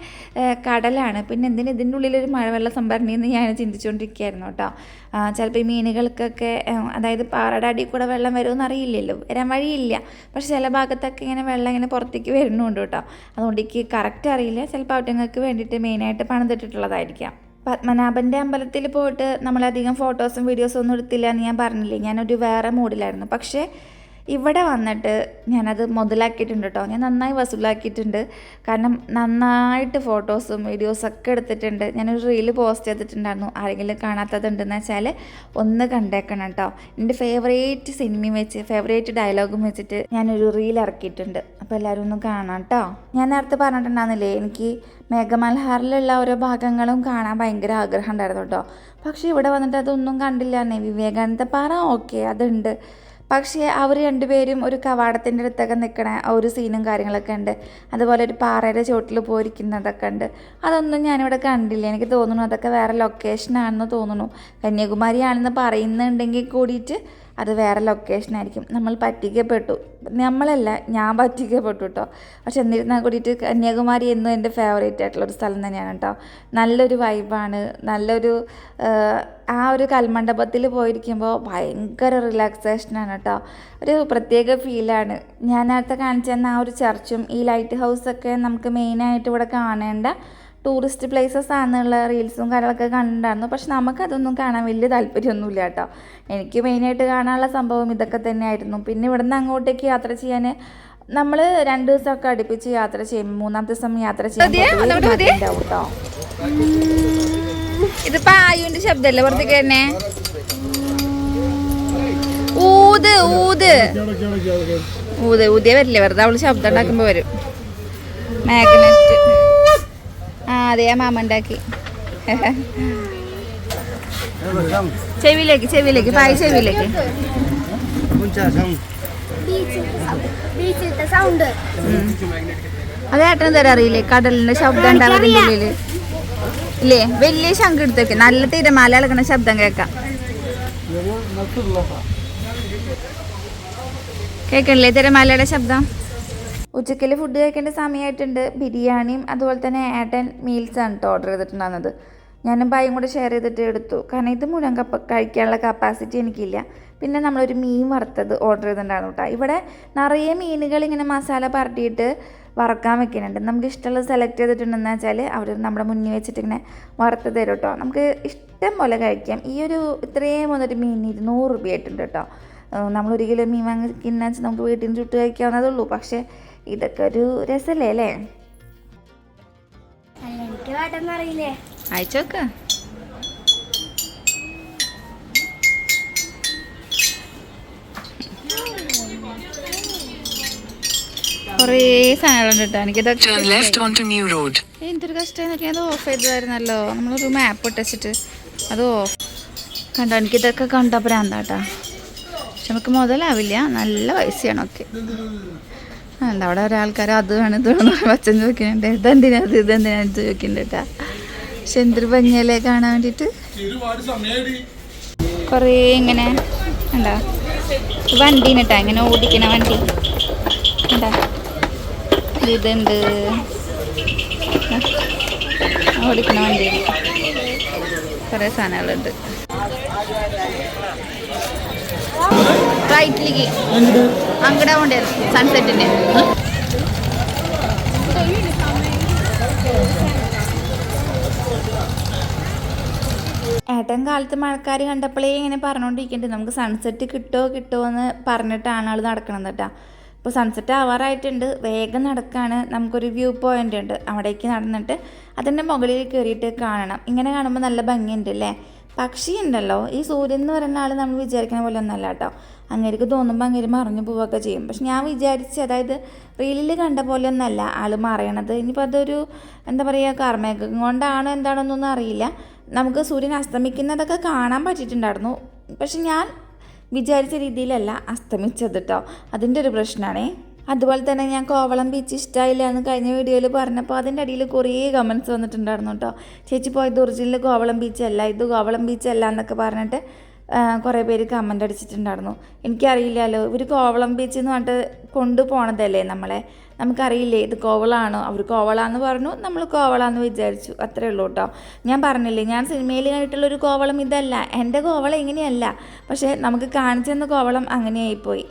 [SPEAKER 1] കടലാണ്. പിന്നെ എന്തിനാ ഇതിന്റെ ഉള്ളിൽ ഉള്ളിലൊരു മഴവെള്ള സംഭരണി എന്ന് ഞാൻ ചിന്തിച്ചുകൊണ്ടിരിക്കുകയായിരുന്നു കേട്ടോ. ചിലപ്പോൾ ഈ മീനുകൾക്കൊക്കെ അതായത് പാറയുടെ അടിയിൽ കൂടെ വെള്ളം വരുമെന്ന് അറിയില്ലല്ലോ. വരാൻ വഴിയില്ല. പക്ഷെ ചില ഭാഗത്തൊക്കെ ഇങ്ങനെ വെള്ളം ഇങ്ങനെ പുറത്തേക്ക് വരുന്നുണ്ട് കേട്ടോ. അതുകൊണ്ട് എനിക്ക് കറക്റ്റ് അറിയില്ല. ചിലപ്പോൾ അവറ്റങ്ങൾക്ക് വേണ്ടിയിട്ട് മെയിനായിട്ട് പണിതിട്ടിട്ടുള്ളതായിരിക്കാം. പത്മനാഭന്റെ അമ്പലത്തിൽ പോയിട്ട് നമ്മളധികം ഫോട്ടോസും വീഡിയോസും ഒന്നും എടുത്തില്ല എന്ന് ഞാൻ പറഞ്ഞില്ലേ? ഞാനൊരു വേറെ മൂഡിലായിരുന്നു പക്ഷേ ഇവിടെ വന്നിട്ട് ഞാനത് മുതലാക്കിയിട്ടുണ്ട് കേട്ടോ ഞാൻ നന്നായി വസൂലാക്കിയിട്ടുണ്ട്. കാരണം നന്നായിട്ട് ഫോട്ടോസും വീഡിയോസും ഒക്കെ എടുത്തിട്ടുണ്ട്. ഞാനൊരു റീൽ പോസ്റ്റ് ചെയ്തിട്ടുണ്ടായിരുന്നു. ആരെങ്കിലും കാണാത്തതുണ്ടെന്ന് വെച്ചാൽ ഒന്ന് കണ്ടേക്കണം കേട്ടോ എന്റെ ഫേവറേറ്റ് സിനിമയും വെച്ച് ഫേവറേറ്റ് ഡയലോഗും വെച്ചിട്ട് ഞാനൊരു റീൽ ഇറക്കിയിട്ടുണ്ട്. അപ്പോൾ എല്ലാവരും ഒന്ന് കാണാം കേട്ടോ ഞാൻ നേരത്തെ പറഞ്ഞിട്ടുണ്ടായിരുന്നില്ലേ എനിക്ക് മേഘമൽഹാറിലുള്ള ഓരോ ഭാഗങ്ങളും കാണാൻ ഭയങ്കര ആഗ്രഹം ഉണ്ടായിരുന്നു കേട്ടോ പക്ഷേ ഇവിടെ വന്നിട്ട് അതൊന്നും കണ്ടില്ല. തന്നെ വിവേകാനന്ദ പാറ ഓക്കെ അതുണ്ട്. പക്ഷേ അവർ രണ്ടുപേരും ഒരു കവാടത്തിന്റെ അടുത്തൊക്കെ നിൽക്കണ ഒരു സീനും കാര്യങ്ങളൊക്കെ ഉണ്ട്. അതുപോലെ ഒരു പാറയുടെ ചോട്ടിൽ പോയിരിക്കുന്നതൊക്കെ ഉണ്ട്. അതൊന്നും ഞാനിവിടെ കണ്ടില്ല. എനിക്ക് തോന്നുന്നു അതൊക്കെ വേറെ ലൊക്കേഷനാണെന്ന് തോന്നുന്നു. കന്യാകുമാരി ആണെന്ന് പറയുന്നുണ്ടെങ്കിൽ കൂടിയിട്ട് അത് വേറെ ലൊക്കേഷൻ ആയിരിക്കും. നമ്മൾ പറ്റിക്കപ്പെട്ടു. നമ്മളല്ല ഞാൻ പറ്റിക്കപ്പെട്ടു കേട്ടോ പക്ഷെ എന്നിരുന്നാൽ കൂടിയിട്ട് കന്യാകുമാരി എന്നും എന്റെ ഫേവറേറ്റ് ആയിട്ടുള്ള ഒരു സ്ഥലം തന്നെയാണ് കേട്ടോ നല്ലൊരു വൈബാണ് നല്ലൊരു ആ ഒരു കൽമണ്ഡപത്തിൽ പോയിരിക്കുമ്പോൾ ഭയങ്കര റിലാക്സേഷനാണ് കേട്ടോ ഒരു പ്രത്യേക ഫീലാണ് ഞാൻ നേരത്തെ കാണിച്ചു തന്ന ആ ഒരു ചർച്ചും ഈ ലൈറ്റ് ഹൗസൊക്കെ നമുക്ക് മെയിനായിട്ട് ഇവിടെ കാണേണ്ട ടൂറിസ്റ്റ് പ്ലേസസ് ആണെന്നുള്ള റീൽസും കാര്യങ്ങളൊക്കെ കണ്ടിട്ടുണ്ടായിരുന്നു. പക്ഷെ നമുക്കതൊന്നും കാണാൻ വലിയ താല്പര്യമൊന്നുമില്ല കേട്ടോ. എനിക്ക് മെയിനായിട്ട് കാണാനുള്ള സംഭവം ഇതൊക്കെ തന്നെയായിരുന്നു. പിന്നെ ഇവിടുന്ന് അങ്ങോട്ടേക്ക് യാത്ര ചെയ്യാൻ നമ്മൾ രണ്ട് ദിവസമൊക്കെ അടുപ്പിച്ച് യാത്ര ചെയ്യും. മൂന്നാം ദിവസം യാത്ര കേട്ടോ.
[SPEAKER 3] ഇതിപ്പോ ആയുവിന്റെ ശബ്ദല്ലേ പുറത്തേക്ക് തന്നെ ഊത് ഊത്. ഊത് ഊതിയ വരില്ലേ? വെറുതെ അവൾ ശബ്ദം ഉണ്ടാക്കുമ്പോ വരും. മാഗ്നറ്റ് ആ അതെ മാമ ഉണ്ടാക്കി. ചെവിയിലേക്ക് ചെവിയിലേക്ക് പായ ചെവിയിലേക്ക്. അത് ഏട്ടൻ തരാം അറിയില്ലേ? കടലിന്റെ ശബ്ദം ഉണ്ടാവുന്നതിന്റെ ഉള്ളിൽ ഇല്ലേ? വലിയ ശംഖ് എടുത്തേക്ക്. നല്ല തിരമാല ഇളകണ ശബ്ദം കേക്കാം കേക്കണില്ലേ തിരമാലയുടെ ശബ്ദം?
[SPEAKER 1] ഉച്ചയ്ക്കൽ ഫുഡ് കഴിക്കേണ്ട സമയമായിട്ടുണ്ട് ബിരിയാണിയും അതുപോലെ തന്നെ ഏട്ടൻ മീൽസാണ് കേട്ടോ ഓർഡർ ചെയ്തിട്ടുണ്ടായിരുന്നത് ഞാനും ബായും കൂടെ ഷെയർ ചെയ്തിട്ട് എടുത്തു. കാരണം ഇത് മുഴുവൻ കപ്പ കഴിക്കാനുള്ള കപ്പാസിറ്റി എനിക്കില്ല. പിന്നെ നമ്മളൊരു മീൻ വറുത്തത് ഓർഡർ ചെയ്തിട്ടുണ്ടായിരുന്നു കേട്ടോ ഇവിടെ നിറയെ മീനുകൾ ഇങ്ങനെ മസാല പരട്ടിയിട്ട് വറക്കാൻ വെക്കുന്നുണ്ട്. നമുക്ക് ഇഷ്ടമുള്ളത് സെലക്ട് ചെയ്തിട്ടുണ്ടെന്ന് വെച്ചാൽ അവർ നമ്മുടെ മുന്നിൽ വെച്ചിട്ട് ഇങ്ങനെ വറുത്ത് തരും കേട്ടോ നമുക്ക് ഇഷ്ടം പോലെ കഴിക്കാം. ഈ ഒരു ഇത്രയും വന്നൊരു മീൻ ഇരുന്നൂറ് രൂപയായിട്ടുണ്ട് കേട്ടോ നമ്മളൊരു കിലോ മീൻ കിന്നാച്ച് നമുക്ക് വീട്ടിൽ നിന്ന് ചുട്ട് കഴിക്കാവുന്നതേ ഉള്ളൂ. പക്ഷേ ഇതൊക്കെ ഒരു രസമല്ലേ അല്ലേ?
[SPEAKER 3] അയച്ചോക്ക് കുറേ സാധനങ്ങളുണ്ട് കേട്ടോ എനിക്കിതൊക്കെ
[SPEAKER 4] Turn left onto New Road.
[SPEAKER 3] എന്തൊരു കഷ്ടമായി അത് ഓഫ് ചെയ്തതായിരുന്നല്ലോ. നമ്മളൊരു മാപ്പ് ഇട്ടിട്ട് അത് ഓഫ് കണ്ടോ എനിക്കിതൊക്കെ കണ്ടപ്പോഴാന്താട്ടാ ഭ്രാന്താട്ടാ പക്ഷെ നമുക്ക് മുതലാവില്ല. നല്ല പൈസയാണ്. ഒക്കെ എന്താ അവിടെ ഒരാൾക്കാർ അത് വേണം ഇത് വേണം ചോദിക്കുന്നുണ്ട്. ഇതെന്തിനാ അത് ഇതെന്തിനാ ഇത് ചോദിക്കുന്നുണ്ട് പക്ഷെ എന്തൊരു ഭംഗിയല്ലേ കാണാൻ വേണ്ടിയിട്ട്? കുറേ ഇങ്ങനെ എന്താ വണ്ടീന് കേട്ടാ ഇങ്ങനെ ഓടിക്കണ വണ്ടി. എന്താ ഇതുണ്ട്. ഓടിക്കണ വണ്ടി. കുറേ സാധനങ്ങളുണ്ട്. റൈറ്റിലേക്ക് അങ്ങടെ കൊണ്ട് സൺസെറ്റിന്റെ
[SPEAKER 1] ഏട്ടൻ കാലത്ത് മഴക്കാർ കണ്ടപ്പോഴേ ഇങ്ങനെ പറഞ്ഞുകൊണ്ടിരിക്കുന്നുണ്ട് നമുക്ക് സൺസെറ്റ് കിട്ടുമോ കിട്ടുമോ എന്ന് പറഞ്ഞിട്ടാണ് ആൾ നടക്കണത് കേട്ടോ. ഇപ്പോൾ സൺസെറ്റ് ആവാറായിട്ടുണ്ട്. വേഗം നടക്കാണ്. നമുക്കൊരു വ്യൂ പോയിന്റ് ഉണ്ട്. അവിടേക്ക് നടന്നിട്ട് അതിന്റെ മുകളിൽ കയറിയിട്ട് കാണണം. ഇങ്ങനെ കാണുമ്പോൾ നല്ല ഭംഗിയുണ്ട് അല്ലേ? പക്ഷി ഉണ്ടല്ലോ ഈ സൂര്യൻ എന്ന് പറയുന്ന ആൾ നമ്മൾ വിചാരിക്കുന്ന പോലെ ഒന്നല്ല കേട്ടോ അങ്ങേർക്ക് തോന്നുമ്പോൾ അങ്ങേര് മറിഞ്ഞു പോവുകയൊക്കെ ചെയ്യും. പക്ഷെ ഞാൻ വിചാരിച്ച് അതായത് റീലിൽ കണ്ട പോലെ ഒന്നല്ല ആൾ മറയണത്. ഇനിയിപ്പോൾ അതൊരു എന്താ പറയുക കാർമേഘം കൊണ്ടാണോ എന്താണെന്നൊന്നും അറിയില്ല. നമുക്ക് സൂര്യൻ അസ്തമിക്കുന്നതൊക്കെ കാണാൻ പറ്റിയിട്ടുണ്ടായിരുന്നു. പക്ഷെ ഞാൻ വിചാരിച്ച രീതിയിലല്ല അസ്തമിച്ചത് കേട്ടോ അതിന്റെ ഒരു പ്രശ്നമാണേ അതുപോലെ തന്നെ ഞാൻ കോവളം ബീച്ച് ഇഷ്ടമായില്ല എന്ന് കഴിഞ്ഞ വീഡിയോയിൽ പറഞ്ഞപ്പോൾ അതിന്റെ അടിയിൽ കുറേ കമൻസ് വന്നിട്ടുണ്ടായിരുന്നു കേട്ടോ ചേച്ചി പോയത് ഒറിജിനൽ കോവളം ബീച്ച് അല്ല ഇത് കോവളം ബീച്ച് അല്ല എന്നൊക്കെ പറഞ്ഞിട്ട് കുറേ പേര് കമന്റ് അടിച്ചിട്ടുണ്ടായിരുന്നു. എനിക്കറിയില്ലല്ലോ ഇവർ കോവളം ബീച്ച് എന്ന് പറഞ്ഞിട്ട് കൊണ്ടുപോണതല്ലേ നമ്മളെ? നമുക്കറിയില്ലേ ഇത് കോവളാണോ? അവർ കോവളാന്ന് പറഞ്ഞു നമ്മൾ കോവളാന്ന് വിചാരിച്ചു. അത്രേ ഉള്ളൂ കേട്ടോ ഞാൻ പറഞ്ഞില്ലേ ഞാൻ സിനിമയിൽ കണ്ടിട്ടുള്ളൊരു കോവളം ഇതല്ല. എന്റെ കോവളം ഇങ്ങനെയല്ല. പക്ഷേ നമുക്ക് കാണിച്ചു തന്ന കോവളം അങ്ങനെയായിപ്പോയി.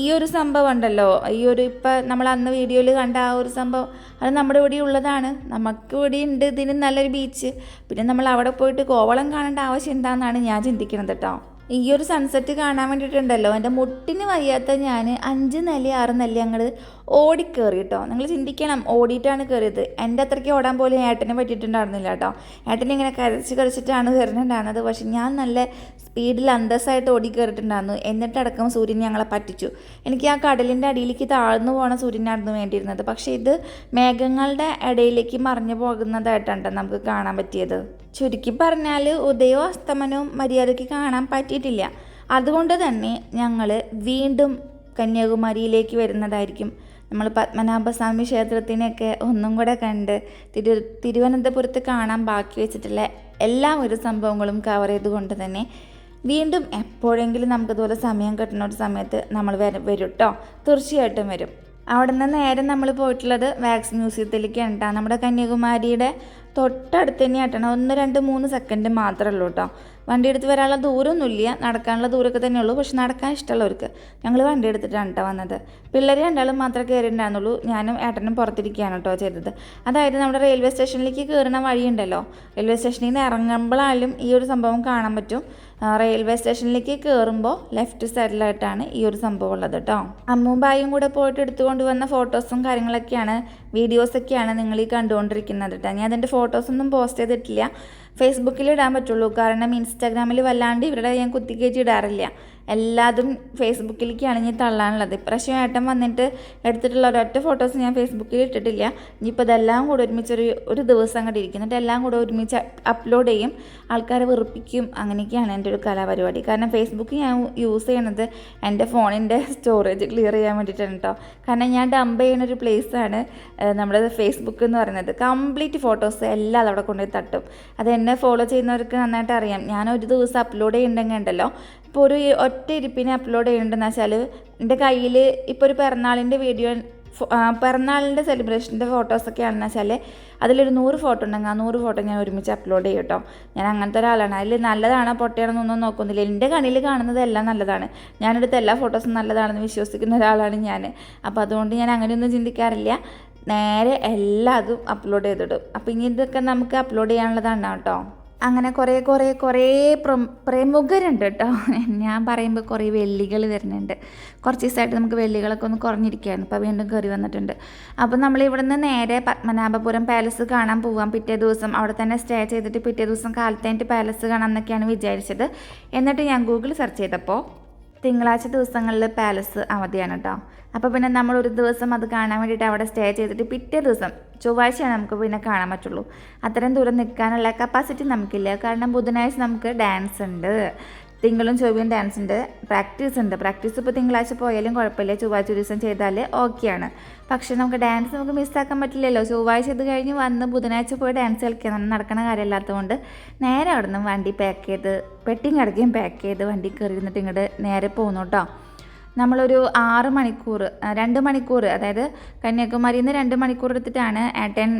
[SPEAKER 1] ഈ ഒരു സംഭവം ഉണ്ടല്ലോ. ഈ ഒരു ഇപ്പം നമ്മൾ അന്ന് വീഡിയോയിൽ കണ്ട ആ ഒരു സംഭവം. അത് നമ്മുടെ ഇവിടെ ഉള്ളതാണ്. നമുക്ക് ഇവിടെ ഉണ്ട് ഇതിന് നല്ലൊരു ബീച്ച് പിന്നെ നമ്മൾ അവിടെ പോയിട്ട് കോവളം കാണേണ്ട ആവശ്യം എന്താണെന്നാണ് ഞാൻ ചിന്തിക്കുന്നത് കേട്ടോ ഈ ഒരു സൺസെറ്റ് കാണാൻ വേണ്ടിയിട്ടുണ്ടല്ലോ. എന്റെ മുട്ടിന് വയ്യാത്ത ഞാൻ അഞ്ച് നില ആറ് നില അങ്ങോട്ട് ഓടിക്കേറി കേട്ടോ നിങ്ങൾ ചിന്തിക്കണം ഓടിയിട്ടാണ് കയറിയത് എന്റെ അത്രയ്ക്ക് ഓടാൻ പോലും ഏട്ടനെ പറ്റിയിട്ടുണ്ടായിരുന്നില്ല കേട്ടോ. ഏട്ടനെ ഇങ്ങനെ കരച്ച് കരച്ചിട്ടാണ് കയറിയിട്ടുണ്ടായിരുന്നത് പക്ഷെ ഞാൻ നല്ല സ്പീഡിൽ അന്തസ്സായിട്ട് ഓടി കയറിയിട്ടുണ്ടായിരുന്നു എന്നിട്ടടക്കം സൂര്യൻ ഞങ്ങളെ പറ്റിച്ചു. എനിക്ക് ആ കടലിന്റെ അടിയിലേക്ക് താഴ്ന്നു പോണ സൂര്യനായിരുന്നു വേണ്ടിയിരുന്നത്. പക്ഷേ ഇത് മേഘങ്ങളുടെ ഇടയിലേക്ക് മറിഞ്ഞു പോകുന്നതായിട്ടാണ് നമുക്ക് കാണാൻ പറ്റിയത്. ചുരുക്കി പറഞ്ഞാൽ ഉദയവും അസ്തമനവും മര്യാദയ്ക്ക് കാണാൻ പറ്റിയിട്ടില്ല. അതുകൊണ്ട് തന്നെ ഞങ്ങൾ വീണ്ടും കന്യാകുമാരിയിലേക്ക് വരുന്നതായിരിക്കും. നമ്മൾ പത്മനാഭസ്വാമി ക്ഷേത്രത്തിനെയൊക്കെ ഒന്നും കൂടെ കണ്ട് തിരു തിരുവനന്തപുരത്ത് കാണാൻ ബാക്കി വെച്ചിട്ടുള്ള എല്ലാ ഒരു സംഭവങ്ങളും കവർ ചെയ്തുകൊണ്ട് തന്നെ വീണ്ടും എപ്പോഴെങ്കിലും നമുക്കിതുപോലെ സമയം കിട്ടുന്ന ഒരു സമയത്ത് നമ്മൾ വരും കേട്ടോ തീർച്ചയായിട്ടും വരും. അവിടെ നിന്ന് നേരെ നമ്മൾ പോയിട്ടുള്ളത് വാക്സ് മ്യൂസിയത്തിലേക്കാണ് കേട്ടോ നമ്മുടെ കന്യാകുമാരിയുടെ തൊട്ടടുത്ത് തന്നെയായിട്ടാണ്. ഒന്ന് രണ്ട് മൂന്ന് സെക്കൻഡ് മാത്രമേ ഉള്ളൂ കേട്ടോ വണ്ടി എടുത്ത് വരാനുള്ള ദൂരമൊന്നുമില്ല നടക്കാനുള്ള ദൂരമൊക്കെ തന്നെ ഉള്ളൂ. പക്ഷെ നടക്കാൻ ഇഷ്ടമുള്ളവർക്ക് ഞങ്ങൾ വണ്ടി എടുത്തിട്ടാണ് കേട്ടോ വന്നത്. പിള്ളേർ രണ്ടാളും മാത്രമേ കയറിയിട്ടുണ്ടായിരുന്നുള്ളൂ. ഞാനും ഏട്ടനും പുറത്തിരിക്കുകയാണ് കേട്ടോ ചെയ്തത്. അതായത് നമ്മുടെ റെയിൽവേ സ്റ്റേഷനിലേക്ക് കയറുന്ന വഴിയുണ്ടല്ലോ. റെയിൽവേ സ്റ്റേഷനിൽ നിന്ന് ഇറങ്ങുമ്പോഴായാലും ഈ ഒരു സംഭവം കാണാൻ പറ്റും. റെയിൽവേ സ്റ്റേഷനിലേക്ക് കയറുമ്പോൾ ലെഫ്റ്റ് സൈഡിലായിട്ടാണ് ഈ ഒരു സംഭവം ഉള്ളത് കേട്ടോ അമ്മും ബായും കൂടെ പോയിട്ട് എടുത്തുകൊണ്ട് വന്ന ഫോട്ടോസും കാര്യങ്ങളൊക്കെയാണ് വീഡിയോസൊക്കെയാണ് നിങ്ങൾ ഈ കണ്ടുകൊണ്ടിരിക്കുന്നത് കേട്ടോ ഞാൻ അതിന്റെ ഫോട്ടോസൊന്നും പോസ്റ്റ് ചെയ്തിട്ടില്ല. ഫേസ്ബുക്കിൽ ഇടാൻ പറ്റുള്ളൂ. കാരണം ഇൻസ്റ്റാഗ്രാമിൽ വല്ലാണ്ട് ഇവരുടെ ഞാൻ കുത്തിക്കയറ്റി ഇടാറില്ല. എല്ലാതും ഫേസ്ബുക്കിലേക്ക് അണിഞ്ഞ് തള്ളാനുള്ളത്. ഇപ്രാവശ്യം ഏട്ടൻ വന്നിട്ട് എടുത്തിട്ടുള്ള ഒരൊറ്റ ഫോട്ടോസ് ഞാൻ ഫേസ്ബുക്കിൽ ഇട്ടിട്ടില്ല. ഇനിയിപ്പോൾ ഇതെല്ലാം കൂടെ ഒരുമിച്ച് ഒരു ഒരു ദിവസം അങ്ങോട്ട് ഇരിക്കും. എന്നിട്ട് എല്ലാം കൂടെ ഒരുമിച്ച് അപ്ലോഡ് ചെയ്യും. ആൾക്കാരെ വെറുപ്പിക്കും. അങ്ങനെയൊക്കെയാണ് എന്റെ ഒരു കലാപരിപാടി. കാരണം ഫേസ്ബുക്ക് ഞാൻ യൂസ് ചെയ്യണത് എന്റെ ഫോണിന്റെ സ്റ്റോറേജ് ക്ലിയർ ചെയ്യാൻ വേണ്ടിയിട്ടാണ് കേട്ടോ കാരണം ഞാൻ ഡംപ് ചെയ്യുന്ന ഒരു പ്ലേസാണ് നമ്മുടെ ഫേസ്ബുക്ക് എന്ന് പറയുന്നത്. കംപ്ലീറ്റ് ഫോട്ടോസ് എല്ലാം അതവിടെ കൊണ്ടുപോയി തട്ടും. അത് എന്നെ ഫോളോ ചെയ്യുന്നവർക്ക് നന്നായിട്ട് അറിയാം. ഞാൻ ഒരു ദിവസം അപ്ലോഡ് ചെയ്യുന്നുണ്ടെങ്കിൽ ഉണ്ടല്ലോ. ഇപ്പോൾ ഒരു ഒറ്റ ഇരിപ്പിനെ അപ്ലോഡ് ചെയ്യേണ്ടതെന്ന് വെച്ചാൽ എന്റെ കയ്യിൽ ഇപ്പോൾ ഒരു പിറന്നാളിന്റെ വീഡിയോ പിറന്നാളിന്റെ സെലിബ്രേഷന്റെ ഫോട്ടോസൊക്കെ ആണെന്ന് വെച്ചാൽ അതിലൊരു നൂറ് ഫോട്ടോ ഉണ്ടെങ്കിൽ ആ നൂറ് ഫോട്ടോ ഞാൻ ഒരുമിച്ച് അപ്ലോഡ് ചെയ്യും കേട്ടോ ഞാൻ അങ്ങനത്തെ ഒരാളാണ്. അതിൽ നല്ലതാണോ പൊട്ടയാണെന്നൊന്നും നോക്കുന്നില്ല. എന്റെ കണ്ണിൽ കാണുന്നത് എല്ലാം നല്ലതാണ്. ഞാനെടുത്ത എല്ലാ ഫോട്ടോസും നല്ലതാണെന്ന് വിശ്വസിക്കുന്ന ഒരാളാണ് ഞാൻ അപ്പോൾ അതുകൊണ്ട് ഞാൻ അങ്ങനെയൊന്നും ചിന്തിക്കാറില്ല. നേരെ എല്ലാതും അപ്ലോഡ് ചെയ്തിടും. അപ്പോൾ ഇനി ഇതൊക്കെ നമുക്ക് അപ്ലോഡ് ചെയ്യാനുള്ളതാണ് കേട്ടോ അങ്ങനെ കുറേ കുറേ കുറേ പ്രം പ്രമുഖരുണ്ട് കേട്ടോ ഞാൻ പറയുമ്പോൾ കുറേ വെള്ളികൾ വരുന്നുണ്ട്. കുറച്ച് ദിവസമായിട്ട് നമുക്ക് വെള്ളികളൊക്കെ ഒന്ന് കുറഞ്ഞിരിക്കുകയാണ് ഇപ്പോൾ വീണ്ടും കയറി വന്നിട്ടുണ്ട്. അപ്പോൾ നമ്മൾ ഇവിടുന്ന് നേരെ പത്മനാഭപുരം പാലസ് കാണാൻ പോവാം. പിറ്റേ ദിവസം അവിടെ തന്നെ സ്റ്റേ ചെയ്തിട്ട് പിറ്റേ ദിവസം കാലത്തേന്റെ പാലസ് കാണാം എന്നൊക്കെയാണ് വിചാരിച്ചത്. എന്നിട്ട് ഞാൻ ഗൂഗിൾ സെർച്ച് ചെയ്തപ്പോൾ തിങ്കളാഴ്ച ദിവസങ്ങളിൽ പാലസ് അവധിയാണ് കേട്ടോ അപ്പോൾ പിന്നെ നമ്മൾ ഒരു ദിവസം അത് കാണാൻ വേണ്ടിയിട്ട് അവിടെ സ്റ്റേ ചെയ്തിട്ട് പിറ്റേ ദിവസം ചൊവ്വാഴ്ചയാണ് നമുക്ക് പിന്നെ കാണാൻ പറ്റുള്ളൂ. അത്രയും ദൂരം നിൽക്കാനുള്ള കപ്പാസിറ്റി നമുക്കില്ല. കാരണം ബുധനാഴ്ച നമുക്ക് ഡാൻസ് ഉണ്ട്. തിങ്കളും ചൊവ്വയും ഡാൻസ് ഉണ്ട്. പ്രാക്ടീസ് ഉണ്ട്. പ്രാക്ടീസ് ഇപ്പോൾ തിങ്കളാഴ്ച പോയാലും കുഴപ്പമില്ല. ചൊവ്വാഴ്ച ദിവസം ചെയ്താൽ ഓക്കെയാണ് പക്ഷേ നമുക്ക് ഡാൻസ് നമുക്ക് മിസ്സാക്കാൻ പറ്റില്ലല്ലോ. ചൊവ്വാഴ്ച ഇത് കഴിഞ്ഞ് വന്ന് ബുധനാഴ്ച പോയി ഡാൻസ് കളിക്കാൻ നടക്കുന്ന നടക്കണ കാര്യമില്ലാത്തതുകൊണ്ട് നേരെ അവിടെ നിന്ന് വണ്ടി പാക്ക് ചെയ്ത് പെട്ടിങ് പാക്ക് ചെയ്ത് വണ്ടി കയറി ഇരുന്നിട്ട് ഇങ്ങോട്ട് നേരെ പോകുന്നു കേട്ടോ നമ്മളൊരു ആറ് മണിക്കൂർ രണ്ട് മണിക്കൂർ അതായത് കന്യാകുമാരിയിൽ നിന്ന് രണ്ട് മണിക്കൂർ എടുത്തിട്ടാണ് ഏട്ടൻ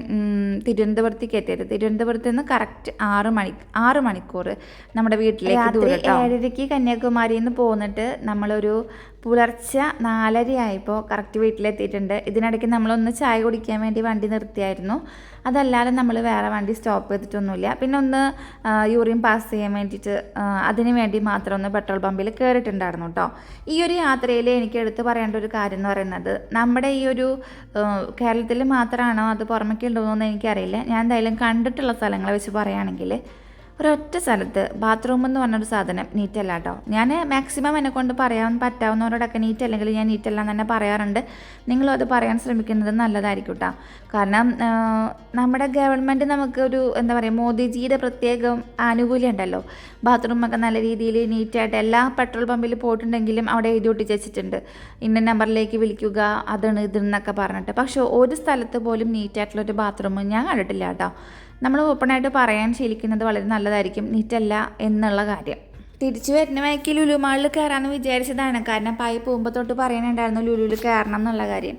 [SPEAKER 1] തിരുവനന്തപുരത്തേക്ക് എത്തിയത് തിരുവനന്തപുരത്ത് നിന്ന് കറക്റ്റ് ആറ് മണി ആറ് മണിക്കൂർ നമ്മുടെ വീട്ടിലേക്ക് ദൂരം. ഏഴരയ്ക്ക് കന്യാകുമാരിയിൽ നിന്ന് പോന്നിട്ട് നമ്മളൊരു പുലർച്ചെ നാലരയായപ്പോൾ കറക്റ്റ് വീട്ടിലെത്തിയിട്ടുണ്ട്. ഇതിനിടയ്ക്ക് നമ്മളൊന്ന് ചായ കുടിക്കാൻ വേണ്ടി വണ്ടി നിർത്തിയായിരുന്നു. അതല്ലാതെ നമ്മൾ വേറെ വണ്ടി സ്റ്റോപ്പ് ചെയ്തിട്ടൊന്നുമില്ല. പിന്നെ ഒന്ന് യൂറിൻ പാസ് ചെയ്യാൻ വേണ്ടിയിട്ട് അതിന് വേണ്ടി മാത്രം ഒന്ന് പെട്രോൾ പമ്പിൽ കയറിയിട്ടുണ്ടായിരുന്നു കേട്ടോ ഈ ഒരു യാത്രയിൽ എനിക്ക് എടുത്തു പറയേണ്ട ഒരു കാര്യം എന്ന് പറയുന്നത് നമ്മുടെ ഈ ഒരു കേരളത്തിൽ മാത്രമാണോ അത് പുറമേക്ക് എന്ന് എനിക്കറിയില്ല. ഞാൻ എന്തായാലും കണ്ടിട്ടുള്ള സ്ഥലങ്ങളെ വെച്ച് പറയുകയാണെങ്കിൽ ഒരൊറ്റ സ്ഥലത്ത് ബാത്റൂം എന്ന് പറഞ്ഞൊരു സാധനം നീറ്റല്ല കേട്ടോ ഞാൻ മാക്സിമം എന്നെ കൊണ്ട് പറയാൻ പറ്റാവുന്നവരോടൊക്കെ നീറ്റ് അല്ലെങ്കിൽ ഞാൻ നീറ്റല്ല എന്ന് തന്നെ പറയാറുണ്ട്. നിങ്ങളും അത് പറയാൻ ശ്രമിക്കുന്നത് നല്ലതായിരിക്കും കേട്ടോ കാരണം നമ്മുടെ ഗവൺമെന്റ് നമുക്ക് ഒരു എന്താ പറയുക മോദിജിയുടെ പ്രത്യേകം ആനുകൂല്യം ഉണ്ടല്ലോ. ബാത്റൂമൊക്കെ നല്ല രീതിയിൽ നീറ്റായിട്ട് എല്ലാ പെട്രോൾ പമ്പിൽ പോയിട്ടുണ്ടെങ്കിലും അവിടെ എഴുതി ഒട്ടിച്ച് വെച്ചിട്ടുണ്ട്. ഇന്ന നമ്പറിലേക്ക് വിളിക്കുക അതാണ് ഇതെന്നൊക്കെ പറഞ്ഞിട്ട്. പക്ഷേ ഒരു സ്ഥലത്ത് പോലും നീറ്റായിട്ടുള്ളൊരു ബാത്റൂം ഞാൻ കണ്ടിട്ടില്ല കേട്ടോ നമ്മൾ ഓപ്പണായിട്ട് പറയാൻ ശീലിക്കുന്നത് വളരെ നല്ലതായിരിക്കും. നീറ്റല്ല എന്നുള്ള കാര്യം. തിരിച്ചു വരുന്ന വഴിക്ക് ലുലുമാളിൽ കയറാമെന്ന് വിചാരിച്ചതാണ്. കാരണം പായി പോകുമ്പോൾ തൊട്ട് പറയാനുണ്ടായിരുന്നു ലുലുവിൽ കയറണം എന്നുള്ള കാര്യം.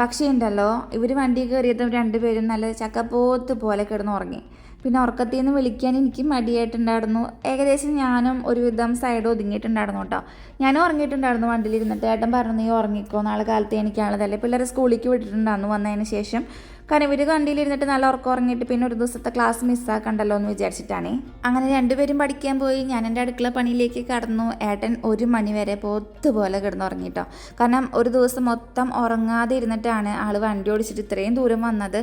[SPEAKER 1] പക്ഷേ ഉണ്ടല്ലോ ഇവർ വണ്ടി കയറിയതും രണ്ടുപേരും നല്ല ചക്കപ്പോത്ത് പോലെ കിടന്ന് ഉറങ്ങി പിന്നെ ഉറക്കത്തിൽ നിന്ന് വിളിക്കാൻ എനിക്ക് മടിയായിട്ടുണ്ടായിരുന്നു. ഏകദേശം ഞാനും ഒരുവിധം സൈഡ് ഒതുങ്ങിയിട്ടുണ്ടായിരുന്നു കേട്ടോ. ഞാനും ഉറങ്ങിയിട്ടുണ്ടായിരുന്നു വണ്ടിയിൽ ഇരുന്നിട്ട് ഏട്ടൻ പറഞ്ഞു നീ ഉറങ്ങിക്കോ നാളെ കാലത്ത് എനിക്കാണതല്ലേ പിള്ളേരെ സ്കൂളിലേക്ക് വിട്ടിട്ടുണ്ടായിരുന്നു വന്നതിന് ശേഷം. കാരണം ഇവർ കണ്ടിലിരുന്നിട്ട് നല്ല ഉറക്കം ഉറങ്ങിയിട്ട് പിന്നെ ഒരു ദിവസത്തെ ക്ലാസ് മിസ്സാക്കണ്ടല്ലോ എന്ന് വിചാരിച്ചിട്ടാണ്. അങ്ങനെ രണ്ടുപേരും പഠിക്കാൻ പോയി. ഞാൻ എന്റെ അടുക്കള പണിയിലേക്ക് കടന്നു. ഏട്ടൻ ഒരു മണി വരെ പൊത്തുപോലെ കിടന്നുറങ്ങിട്ടോ. കാരണം ഒരു ദിവസം മൊത്തം ഉറങ്ങാതെ ഇരുന്നിട്ടാണ് ആൾ വണ്ടി ഓടിച്ചിട്ട് ഇത്രയും ദൂരം വന്നത്.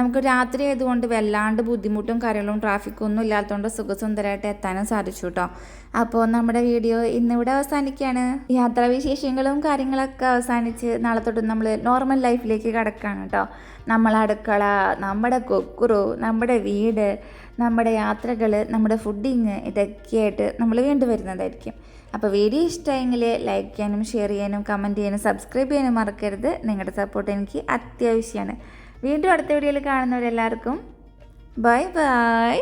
[SPEAKER 1] നമുക്ക് രാത്രി ആയതുകൊണ്ട് വല്ലാണ്ട് ബുദ്ധിമുട്ടും കാര്യങ്ങളും ട്രാഫിക്കും ഒന്നും ഇല്ലാത്തതുകൊണ്ട് സുഖസുന്ദരമായിട്ട് എത്താനും സാധിച്ചു കേട്ടോ അപ്പോൾ നമ്മുടെ വീഡിയോ ഇന്നിവിടെ അവസാനിക്കുകയാണ്. യാത്രാവിശേഷങ്ങളും കാര്യങ്ങളൊക്കെ അവസാനിച്ച് നാളെ തൊട്ട് നമ്മൾ നോർമൽ ലൈഫിലേക്ക് കിടക്കുകയാണ് കേട്ടോ നമ്മളെ അടുക്കള നമ്മുടെ കൊക്കുറു നമ്മുടെ വീട് നമ്മുടെ യാത്രകൾ നമ്മുടെ ഫുഡിങ് ഇതൊക്കെയായിട്ട് നമ്മൾ വീണ്ടും വരുന്നതായിരിക്കും. അപ്പോൾ വീഡിയോ ഇഷ്ടമായെങ്കിൽ ലൈക്ക് ചെയ്യാനും ഷെയർ ചെയ്യാനും കമന്റ് ചെയ്യാനും സബ്സ്ക്രൈബ് ചെയ്യാനും മറക്കരുത്. നിങ്ങളുടെ സപ്പോർട്ട് എനിക്ക് അത്യാവശ്യമാണ്. വീണ്ടും അടുത്ത വീഡിയോയിൽ കാണുന്നവരെല്ലാവർക്കും ബൈ ബൈ.